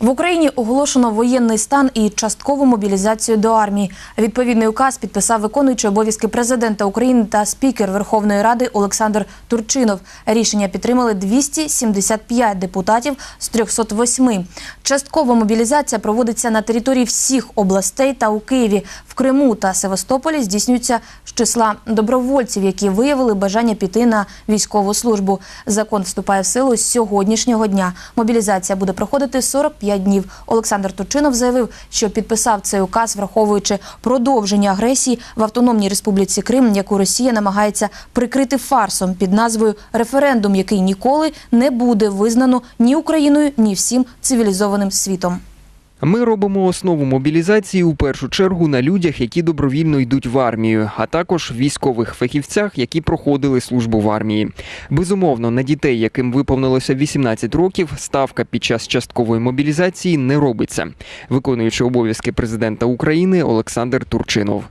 В Україні оголошено воєнний стан і часткову мобілізацію до армії. Відповідний указ підписав виконуючий обов'язки президента України та спікер Верховної Ради Олександр Турчинов. Рішення підтримали 275 депутатів з 308. Часткова мобілізація проводиться на території всіх областей та у Києві. В Криму та Севастополі здійснюється з числа добровольців, які виявили бажання піти на військову службу. Закон вступає в силу з сьогоднішнього дня. Мобілізація буде проходити 45 днів. Олександр Турчинов заявив, що підписав цей указ, враховуючи продовження агресії в Автономній Республіці Крим, яку Росія намагається прикрити фарсом під назвою референдум, який ніколи не буде визнано ні Україною, ні всім цивілізованим світом. Ми робимо основу мобілізації у першу чергу на людях, які добровільно йдуть в армію, а також військових фахівцях, які проходили службу в армії. Безумовно, на дітей, яким виповнилося 18 років, ставка під час часткової мобілізації не робиться. Виконуючи обов'язки президента України Олександр Турчинов.